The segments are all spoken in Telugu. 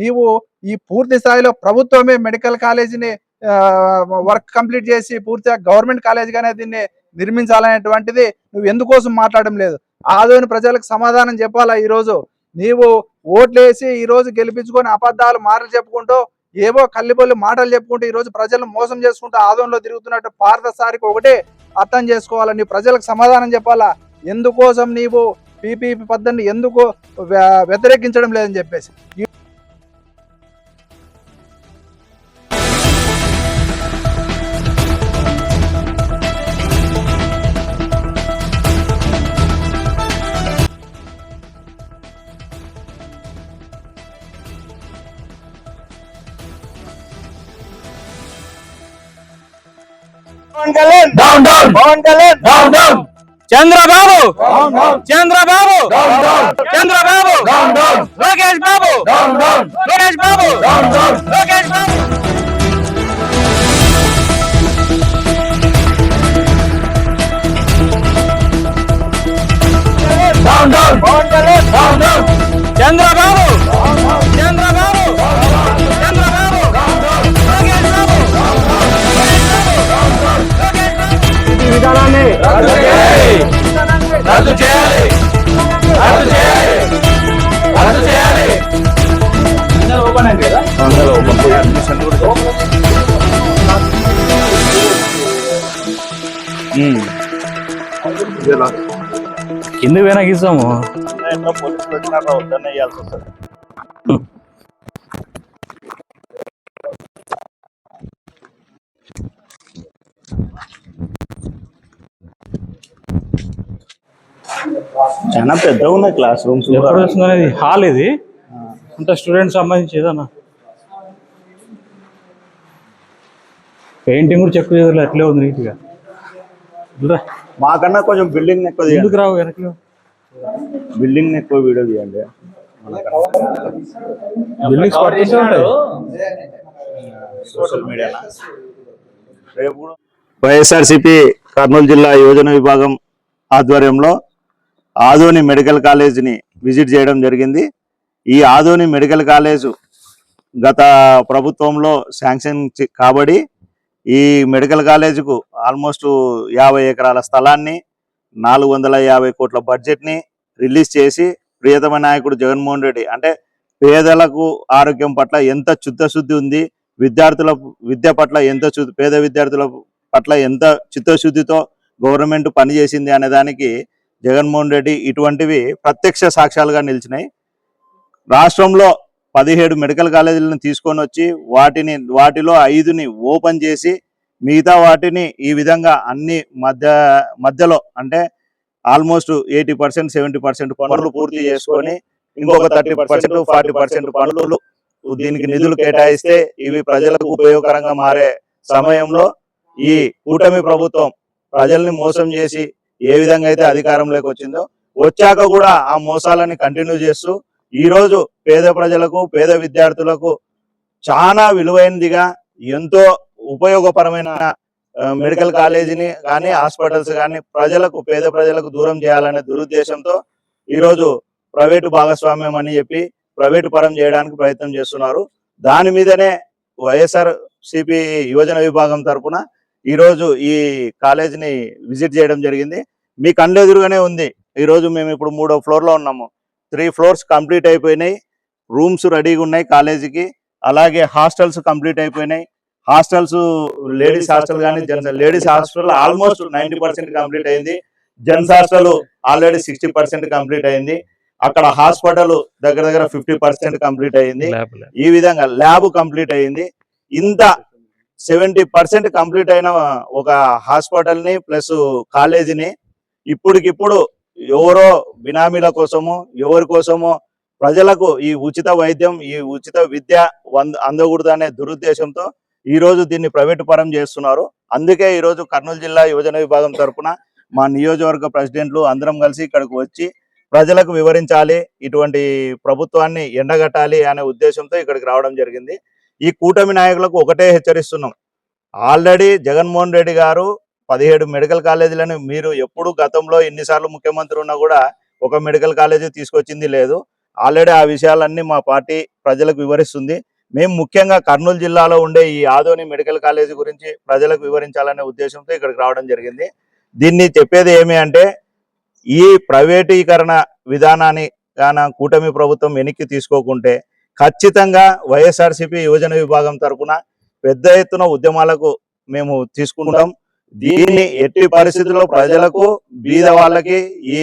నీవు ఈ పూర్తి స్థాయిలో ప్రభుత్వమే మెడికల్ కాలేజీని వర్క్ కంప్లీట్ చేసి పూర్తిగా గవర్నమెంట్ కాలేజీగానే దీన్ని నిర్మించాలనేటువంటిది నువ్వు ఎందుకోసం మాట్లాడడం లేదు. ఆదోని ప్రజలకు సమాధానం చెప్పాలా ఈ రోజు నీవు ఓట్లేసి ఈ రోజు గెలిపించుకొని అబద్ధాలు మాటలు చెప్పుకుంటూ ఏవో కల్లిబొల్లి మాటలు చెప్పుకుంటూ ఈరోజు ప్రజలను మోసం చేసుకుంటూ ఆదోనిలో తిరుగుతున్నట్టు పార్థసారికి ఒకటే అర్థం చేసుకోవాలా? నీ ప్రజలకు సమాధానం చెప్పాలా? ఎందుకోసం నీవు పీపీపీ పద్ధతిని ఎందుకు వ్యతిరేకించడం లేదని చెప్పేసి. చంద్రబాబు! చంద్రబాబు! చంద్రబాబు! లోకేష్ బాబు! లోకేష్ బాబు! లోకేష్ బాబు! కింద పోయినాక ఇస్తాము? పోలీసులు వచ్చినాక వద్దనే ఇవ్వాల్సి వస్తుంది. చాలా పెద్దగా ఉన్నాయి క్లాస్ రూమ్స్ ఎప్పుడు వస్తుంది ఇది హాల్ ఇది? అంటే స్టూడెంట్స్ సంబంధించి ఏదన్నా? పెయింటింగ్ కూడా చెక్ చేయదు అట్లే ఉంది నీట్గా. మాకన్నా కొంచెం బిల్డింగ్ ఎక్కువ ఎందుకు రావు వెనక్కి? బిల్డింగ్ ఎక్కువ వీడియో తీయండి. ఉంటాయి సోషల్ మీడియా వైఎస్ఆర్సిపి కర్నూలు జిల్లా యోజన విభాగం ఆధ్వర్యంలో ఆదోని మెడికల్ కాలేజీని విజిట్ చేయడం జరిగింది. ఈ ఆదోని మెడికల్ కాలేజ్ గత ప్రభుత్వంలో శాంక్షన్ చి- కాబడి ఈ మెడికల్ కాలేజీకు ఆల్మోస్ట్ యాభై ఎకరాల స్థలాన్ని నాలుగు వందల యాభై కోట్ల బడ్జెట్ని రిలీజ్ చేసి ప్రియతమ నాయకుడు జగన్మోహన్ రెడ్డి అంటే పేదలకు ఆరోగ్యం పట్ల ఎంత చిత్తశుద్ధి ఉంది విద్యార్థుల విద్య పట్ల ఎంత పేద విద్యార్థుల పట్ల ఎంత చిత్తశుద్ధితో గవర్నమెంట్ పనిచేసింది అనే దానికి జగన్మోహన్ రెడ్డి ఇటువంటివి ప్రత్యక్ష సాక్ష్యాలుగా నిలిచినాయి. రాష్ట్రంలో పదిహేడు మెడికల్ కాలేజీలను తీసుకొని వచ్చి వాటిని వాటిలో ఐదుని ఓపెన్ చేసి మిగతా వాటిని ఈ విధంగా అన్ని మధ్య మధ్యలో అంటే almost eighty percent seventy percent పనులు పూర్తి చేసుకొని ఇంకొక థర్టీ పర్సెంట్ ఫార్టీ పర్సెంట్ పనులు దీనికి నిధులు కేటాయిస్తే ఇవి ప్రజలకు ఉపయోగకరంగా మారే సమయంలో ఈ కూటమి ప్రభుత్వం ప్రజల్ని మోసం చేసి ఏ విధంగా అయితే అధికారంలోకి వచ్చిందో వచ్చాక కూడా ఆ మోసాలని కంటిన్యూ చేస్తూ ఈ రోజు పేద ప్రజలకు పేద విద్యార్థులకు చాలా విలువైనదిగా ఎంతో ఉపయోగపరమైన మెడికల్ కాలేజీని కానీ హాస్పిటల్స్ కానీ ప్రజలకు పేద ప్రజలకు దూరం చేయాలనే దురుద్దేశంతో ఈరోజు ప్రైవేటు భాగస్వామ్యం అని చెప్పి ప్రైవేటు పరం చేయడానికి ప్రయత్నం చేస్తున్నారు. దాని మీదనే వైఎస్ఆర్ సిపి యువజన విభాగం తరపున ఈరోజు ఈ కాలేజీని విజిట్ చేయడం జరిగింది. మీ కండెదురుగానే ఉంది. ఈరోజు మేము ఇప్పుడు మూడో ఫ్లోర్లో ఉన్నాము. త్రీ ఫ్లోర్స్ కంప్లీట్ అయిపోయినాయి. రూమ్స్ రెడీగా ఉన్నాయి కాలేజీకి. అలాగే హాస్టల్స్ కంప్లీట్ అయిపోయినాయి. హాస్టల్స్ లేడీస్ హాస్టల్ కానీ gents ladies hostel almost ninety percent complete అయింది. Gents hostel already sixty percent complete అయింది. అక్కడ హాస్పిటల్ దగ్గర దగ్గర ఫిఫ్టీ పర్సెంట్ కంప్లీట్ అయింది. ఈ విధంగా ల్యాబ్ కంప్లీట్ అయింది. ఇంత సెవెంటీ పర్సెంట్ కంప్లీట్ అయిన ఒక హాస్పిటల్ని ప్లస్ కాలేజీని ఇప్పటికిప్పుడు ఎవరో బినామీల కోసమో ఎవరి కోసమో ప్రజలకు ఈ ఉచిత వైద్యం ఈ ఉచిత విద్య వంద అందకూడదు అనే దురుద్దేశంతో ఈ రోజు దీన్ని ప్రైవేటు పరం చేస్తున్నారు. అందుకే ఈ రోజు కర్నూలు జిల్లా యువజన విభాగం తరఫున మా నియోజకవర్గ ప్రెసిడెంట్లు అందరం కలిసి ఇక్కడికి వచ్చి ప్రజలకు వివరించాలి ఇటువంటి ప్రభుత్వాన్ని ఎండగట్టాలి అనే ఉద్దేశంతో ఇక్కడికి రావడం జరిగింది. ఈ కూటమి నాయకులకు ఒకటే హెచ్చరిస్తున్నాం. ఆల్రెడీ జగన్మోహన్ రెడ్డి గారు పదిహేడు మెడికల్ కాలేజీలను మీరు ఎప్పుడు గతంలో ఎన్నిసార్లు ముఖ్యమంత్రి ఉన్నా కూడా ఒక మెడికల్ కాలేజీ తీసుకొచ్చింది లేదు. ఆల్రెడీ ఆ విషయాలన్నీ మా పార్టీ ప్రజలకు వివరిస్తుంది. మేము ముఖ్యంగా కర్నూలు జిల్లాలో ఉండే ఈ ఆదోని మెడికల్ కాలేజీ గురించి ప్రజలకు వివరించాలనే ఉద్దేశంతో ఇక్కడికి రావడం జరిగింది. దీన్ని చెప్పేది ఏమి అంటే ఈ ప్రైవేటీకరణ విధానాన్ని గాన కూటమి ప్రభుత్వం వెనక్కి తీసుకోకుంటే ఖచ్చితంగా వైఎస్ఆర్సీపీ యువజన విభాగం తరఫున పెద్ద ఎత్తున ఉద్యమాలకు మేము తీసుకుంటాం. దీన్ని ఎట్టి పరిస్థితుల్లో ప్రజలకు బీద వాళ్ళకి ఈ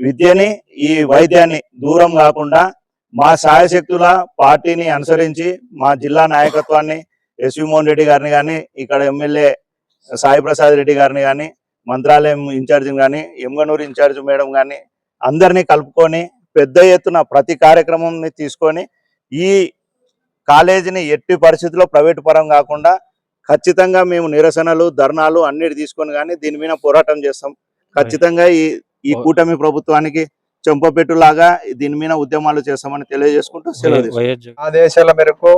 విద్యని ఈ వైద్యాన్ని దూరం కాకుండా మా శాయశక్తుల పార్టీని అనుసరించి మా జిల్లా నాయకత్వాన్ని ఎస్వి మోహన్ రెడ్డి గారిని కానీ ఇక్కడ ఎమ్మెల్యే సాయి ప్రసాద్ రెడ్డి గారిని కానీ మంత్రాలయం ఇన్ఛార్జిని కానీ ఎమ్గనూరు ఇన్ఛార్జ్ మేడం కానీ అందరినీ కలుపుకొని పెద్ద ఎత్తున ప్రతి కార్యక్రమంని తీసుకొని ఈ కాలేజీని ఎట్టి పరిస్థితుల్లో ప్రైవేటు పరం కాకుండా ఖచ్చితంగా మేము నిరసనలు ధర్నాలు అన్నిటి తీసుకొని కానీ దీని మీద పోరాటం చేస్తాం. ఖచ్చితంగా ఈ ఈ కూటమి ప్రభుత్వానికి చెంపపెట్టులాగా దీని మీద ఉద్యమాలు చేస్తామని తెలియజేసుకుంటూ సెలవు ఆదేశాల మేరకు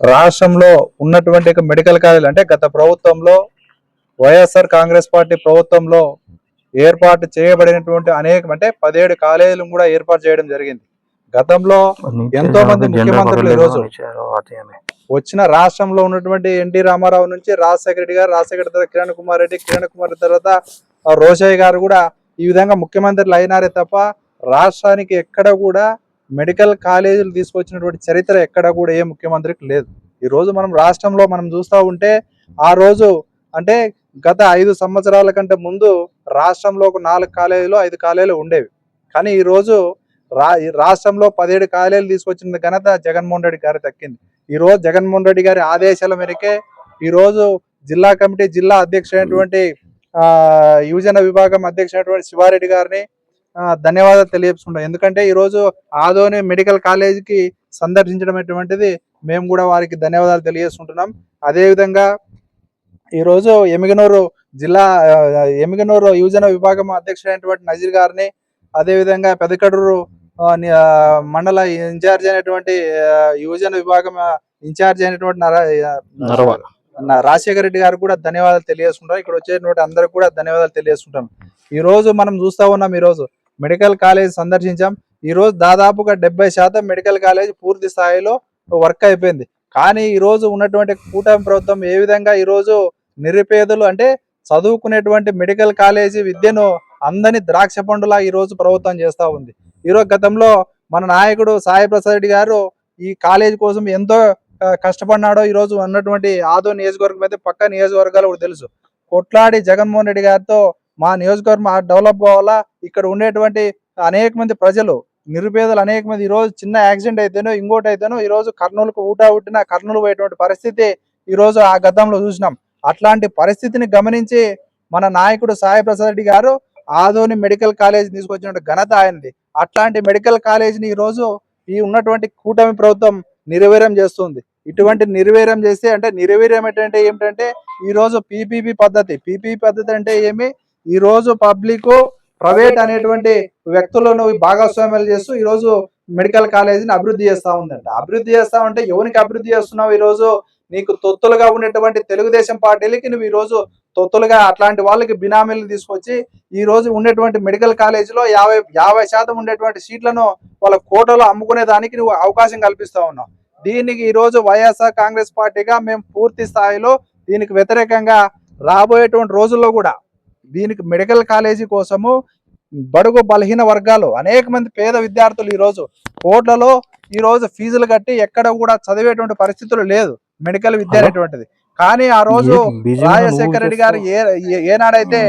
రాష్ట్రంలో ఉన్నటువంటి ఒక మెడికల్ కాలేజీలు అంటే గత ప్రభుత్వంలో వైఎస్ఆర్ కాంగ్రెస్ పార్టీ ప్రభుత్వంలో ఏర్పాటు చేయబడినటువంటి అనేక అంటే పదిహేడు కాలేజీలు కూడా ఏర్పాటు చేయడం జరిగింది. గతంలో ఎంతో మంది ముఖ్యమంత్రులు ఈ రోజు వచ్చిన రాష్ట్రంలో ఉన్నటువంటి ఎన్టీ రామారావు నుంచి రాజశేఖర రెడ్డి గారు రాజశేఖర తర్వాత కిరణ్ కుమార్ రెడ్డి కిరణ్ కుమార్ రెడ్డి తర్వాత ఆ, రోషయ్య గారు కూడా ఈ విధంగా ముఖ్యమంత్రులు అయినారే తప్ప రాష్ట్రానికి ఎక్కడ కూడా మెడికల్ కాలేజీలు తీసుకొచ్చినటువంటి చరిత్ర ఎక్కడ కూడా ఏ ముఖ్యమంత్రికి లేదు. ఈ రోజు మనం రాష్ట్రంలో మనం చూస్తూ ఉంటే ఆ రోజు అంటే గత ఐదు సంవత్సరాల కంటే ముందు రాష్ట్రంలో ఒక నాలుగు కాలేజీలు ఐదు కాలేజీలు ఉండేవి. కానీ ఈరోజు రా ఈ రాష్ట్రంలో పదిహేడు కాలేజీలు తీసుకొచ్చిన ఘనత జగన్మోహన్ రెడ్డి గారి దక్కింది ఈరోజు జగన్మోహన్ రెడ్డి గారి ఆదేశాల మేరకే ఈరోజు జిల్లా కమిటీ జిల్లా అధ్యక్షుడైనటువంటి యువజన విభాగం అధ్యక్షుడైనటువంటి శివారెడ్డి గారిని ఆ, ధన్యవాదాలు తెలియజేసుకుంటాం. ఎందుకంటే ఈ రోజు ఆదోని మెడికల్ కాలేజీకి సందర్శించడం అటువంటిది మేము కూడా వారికి ధన్యవాదాలు తెలియజేసుకుంటున్నాం. అదేవిధంగా ఈరోజు ఎమిగనూరు జిల్లా ఎమిగనూరు యువజన విభాగం అధ్యక్షుడైనటువంటి నజీర్ గారిని అదేవిధంగా పెదకడూరు ఆ, మండల ఇన్ఛార్జ్ అయినటువంటి యువజన విభాగం ఇన్ఛార్జ్ అయినటువంటి నర రాజశేఖర రెడ్డి గారు కూడా ధన్యవాదాలు తెలియజేసుకుంటాం. ఇక్కడ వచ్చేటువంటి అందరికి కూడా ధన్యవాదాలు తెలియజేసుకుంటాం. ఈ రోజు మనం చూస్తా ఉన్నాం ఈ రోజు మెడికల్ కాలేజ్ సందర్శించాం. ఈ రోజు దాదాపుగా డెబ్బై శాతం మెడికల్ కాలేజ్ పూర్తి స్థాయిలో వర్క్ అయిపోయింది. కానీ ఈ రోజు ఉన్నటువంటి కూటమి ప్రభుత్వం ఏ విధంగా ఈ రోజు నిరుపేదలు అంటే చదువుకునేటువంటి మెడికల్ కాలేజీ విద్యను అందని ద్రాక్ష పండులా ఈ రోజు ప్రభుత్వం చేస్తా ఉంది. ఈరోజు గతంలో మన నాయకుడు సాయి ప్రసాద్ రెడ్డి గారు ఈ కాలేజ్ కోసం ఎంతో కష్టపడినాడో ఈ రోజు ఉన్నటువంటి ఆదో నియోజకవర్గం అయితే పక్క నియోజకవర్గాలు కూడా తెలుసు. కొట్లాడి జగన్మోహన్ రెడ్డి గారితో మా నియోజకవర్గం డెవలప్ కావాలా? ఇక్కడ ఉండేటువంటి అనేక మంది ప్రజలు నిరుపేదలు అనేక మంది ఈ రోజు చిన్న యాక్సిడెంట్ అయితేనో ఇంకోటి అయితేనో ఈ రోజు కర్నూలుకు ఊటా ఉట్టిన కర్నూలు పోయేటువంటి పరిస్థితి ఈ రోజు ఆ గతంలో చూసినాం. అట్లాంటి పరిస్థితిని గమనించి మన నాయకుడు సాయి ప్రసాద్ రెడ్డి గారు ఆదోని మెడికల్ కాలేజ్ తీసుకొచ్చిన ఘనత ఆయనది. అట్లాంటి మెడికల్ కాలేజీని ఈ రోజు ఈ ఉన్నటువంటి కూటమి ప్రభుత్వం నిర్వీర్యం చేస్తుంది. ఇటువంటి నిర్వీర్యం చేస్తే అంటే నిర్వీర్యం ఏంటంటే ఏమిటంటే ఈ రోజు పీపీపీ పద్ధతి పీపీపీ పద్ధతి అంటే ఏమి? ఈ రోజు పబ్లిక్ ప్రైవేట్ అనేటువంటి వ్యక్తులను భాగస్వామ్యాలు చేస్తూ ఈ రోజు మెడికల్ కాలేజీని అభివృద్ధి చేస్తూ ఉందంట. అభివృద్ధి చేస్తా ఉంటే ఎవరికి అభివృద్ధి చేస్తున్నావు ఈ రోజు? నీకు తొత్తులుగా ఉన్నటువంటి తెలుగుదేశం పార్టీలకి నువ్వు ఈ రోజు తొత్తులుగా అట్లాంటి వాళ్ళకి బినామీలు తీసుకొచ్చి ఈ రోజు ఉండేటువంటి మెడికల్ కాలేజీలో యాభై యాభై శాతం ఉండేటువంటి సీట్లను వాళ్ళ కోటలో అమ్ముకునే దానికి నువ్వు అవకాశం కల్పిస్తా ఉన్నావు. దీనికి ఈరోజు వైఎస్ఆర్ కాంగ్రెస్ పార్టీగా మేము పూర్తి స్థాయిలో దీనికి వ్యతిరేకంగా రాబోయేటువంటి రోజుల్లో కూడా దీనికి మెడికల్ కాలేజీ కోసము బడుగు బలహీన వర్గాలు అనేక మంది పేద విద్యార్థులు ఈరోజు కోట్లలో ఈ రోజు ఫీజులు కట్టి ఎక్కడ కూడా చదివేటువంటి పరిస్థితులు లేదు. మెడికల్ విద్య అనేటువంటిది కానీ ఆ రోజు రాజశేఖర రెడ్డి గారు ఏ ఏనాడైతే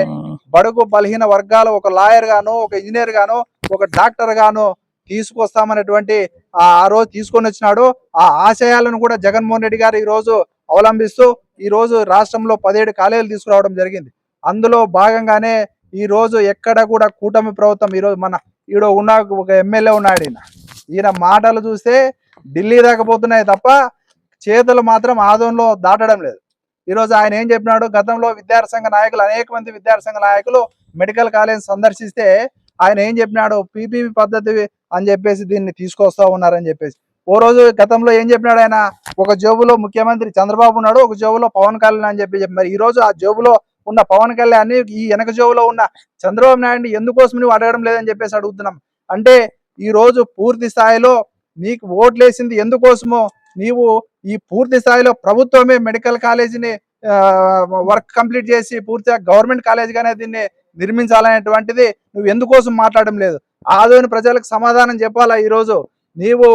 బడుగు బలహీన వర్గాలు ఒక లాయర్ గాను ఒక ఇంజనీర్ గాను ఒక డాక్టర్ గాను తీసుకొస్తామనేటువంటి ఆ రోజు తీసుకొని వచ్చినాడు. ఆ ఆశయాలను కూడా జగన్మోహన్ రెడ్డి గారు ఈ రోజు అవలంబిస్తూ ఈ రోజు రాష్ట్రంలో పదిహేడు కాలేజీలు తీసుకురావడం జరిగింది. అందులో భాగంగానే ఈ రోజు ఎక్కడ కూడా కూటమి ప్రభుత్వం ఈ రోజు మన ఈడ ఉన్న ఒక ఎమ్మెల్యే ఉన్నాడు ఈయన. ఈయన మాటలు చూస్తే ఢిల్లీ దాకా పోతున్నాయి తప్ప చేతులు మాత్రం ఆదంలో దాటడం లేదు. ఈ రోజు ఆయన ఏం చెప్పినాడు? గతంలో విద్యార్థి సంఘ నాయకులు అనేక మంది విద్యార్థి సంఘ నాయకులు మెడికల్ కాలేజ్ సందర్శిస్తే ఆయన ఏం చెప్పినాడు? పీపీపీ పద్ధతి అని చెప్పేసి దీన్ని తీసుకొస్తా ఉన్నారని చెప్పేసి. ఓ రోజు గతంలో ఏం చెప్పినాడు ఆయన? ఒక జోబులో ముఖ్యమంత్రి చంద్రబాబు ఉన్నాడు ఒక జోబులో పవన్ కళ్యాణ్ అని చెప్పి చెప్పి. మరి ఈ రోజు ఆ జోబులో ఉన్న పవన్ కళ్యాణ్ ఈ వెనక జోబులో ఉన్న చంద్రబాబు నాయుడిని ఎందుకోసం నువ్వు అడగడం లేదని చెప్పేసి అడుగుతున్నాం. అంటే ఈ రోజు పూర్తి స్థాయిలో నీకు ఓట్లేసింది ఎందుకోసమో నీవు ఈ పూర్తి స్థాయిలో ప్రభుత్వమే మెడికల్ కాలేజీని వర్క్ కంప్లీట్ చేసి పూర్తిగా గవర్నమెంట్ కాలేజీగానే దీన్ని నిర్మించాలనేటువంటిది నువ్వు ఎందుకోసం మాట్లాడడం లేదు? ఆదోని ప్రజలకు సమాధానం చెప్పాలా ఈరోజు? నీవు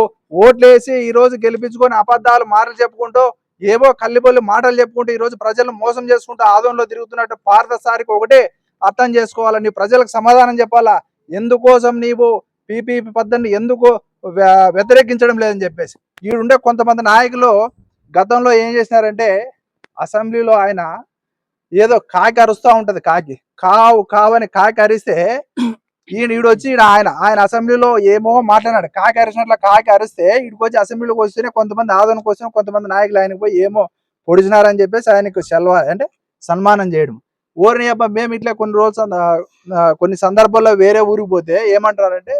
ఓట్లేసి ఈ రోజు గెలిపించుకొని అబద్ధాలు మాటలు చెప్పుకుంటూ ఏవో కల్లిబొల్లి మాటలు చెప్పుకుంటూ ఈరోజు ప్రజలను మోసం చేసుకుంటూ ఆదోనిలో తిరుగుతున్నట్టు పార్థసారికి ఒకటే అర్థం చేసుకోవాలా? నీ ప్రజలకు సమాధానం చెప్పాలా? ఎందుకోసం నీవు పీపీపీ పద్ధతిని ఎందుకు వ్యతిరేకించడం లేదని చెప్పేసి. ఈడుండే కొంతమంది నాయకులు గతంలో ఏం చేసినారంటే అసెంబ్లీలో ఆయన ఏదో కాకి అరుస్తూ ఉంటది కాకి. కావు కావని కాకి అరిస్తే ఈయన ఈడ వచ్చి ఈయన ఆయన ఆయన అసెంబ్లీలో ఏమో మాట్లాడాడు కాకి అరిచినట్లు కాకి అరిస్తే ఈడికి వచ్చి అసెంబ్లీలోకి వస్తేనే కొంతమంది ఆదరణకు వస్తే కొంతమంది నాయకులు ఆయనకు పోయి ఏమో పొడిచినారని చెప్పేసి ఆయనకు సెలవు అంటే సన్మానం చేయడం. ఊరిని అబ్బా మేము ఇట్లా కొన్ని రోజులు సంద- కొన్ని సందర్భాల్లో వేరే ఊరికి పోతే ఏమంటారంటే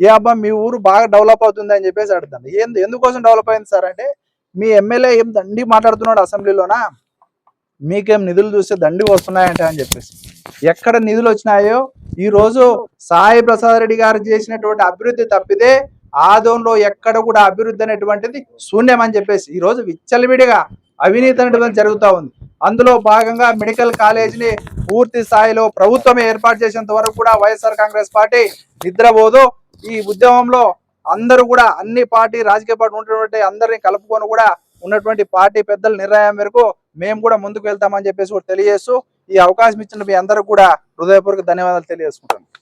ఏ అబ్బా మీ ఊరు బాగా డెవలప్ అవుతుంది అని చెప్పేసి అడుగుతాను. ఏంది ఎందుకోసం డెవలప్ అయింది సార్ అంటే మీ ఎమ్మెల్యే ఏం దండి మాట్లాడుతున్నాడు అసెంబ్లీలోనా? మీకేం నిధులు చూస్తే దండి వస్తున్నాయంటే అని చెప్పేసి. ఎక్కడ నిధులు వచ్చినాయో ఈ రోజు సాయి ప్రసాద్ రెడ్డి గారు చేసినటువంటి అభివృద్ధి తప్పితే ఆదోన్లో ఎక్కడ కూడా అభివృద్ధి అనేటువంటిది శూన్యం అని చెప్పేసి. ఈ రోజు విచ్చలవిడిగా అవినీతి అనేటువంటి జరుగుతూ ఉంది. అందులో భాగంగా మెడికల్ కాలేజీని పూర్తి స్థాయిలో ప్రభుత్వం ఏర్పాటు చేసేంత వరకు కూడా వైఎస్ఆర్ కాంగ్రెస్ పార్టీ నిద్రపోదు. ఈ ఉద్యమంలో అందరూ కూడా అన్ని పార్టీ రాజకీయ పార్టీ ఉన్నటువంటి అందరినీ కలుపుకొని కూడా ఉన్నటువంటి పార్టీ పెద్దల నిర్ణయం మేరకు మేము కూడా ముందుకు వెళ్తామని చెప్పేసి కూడా తెలియజేస్తూ ఈ అవకాశం ఇచ్చిన మీ అందరూ కూడా హృదయపూర్వక ధన్యవాదాలు తెలియజేసుకుంటాను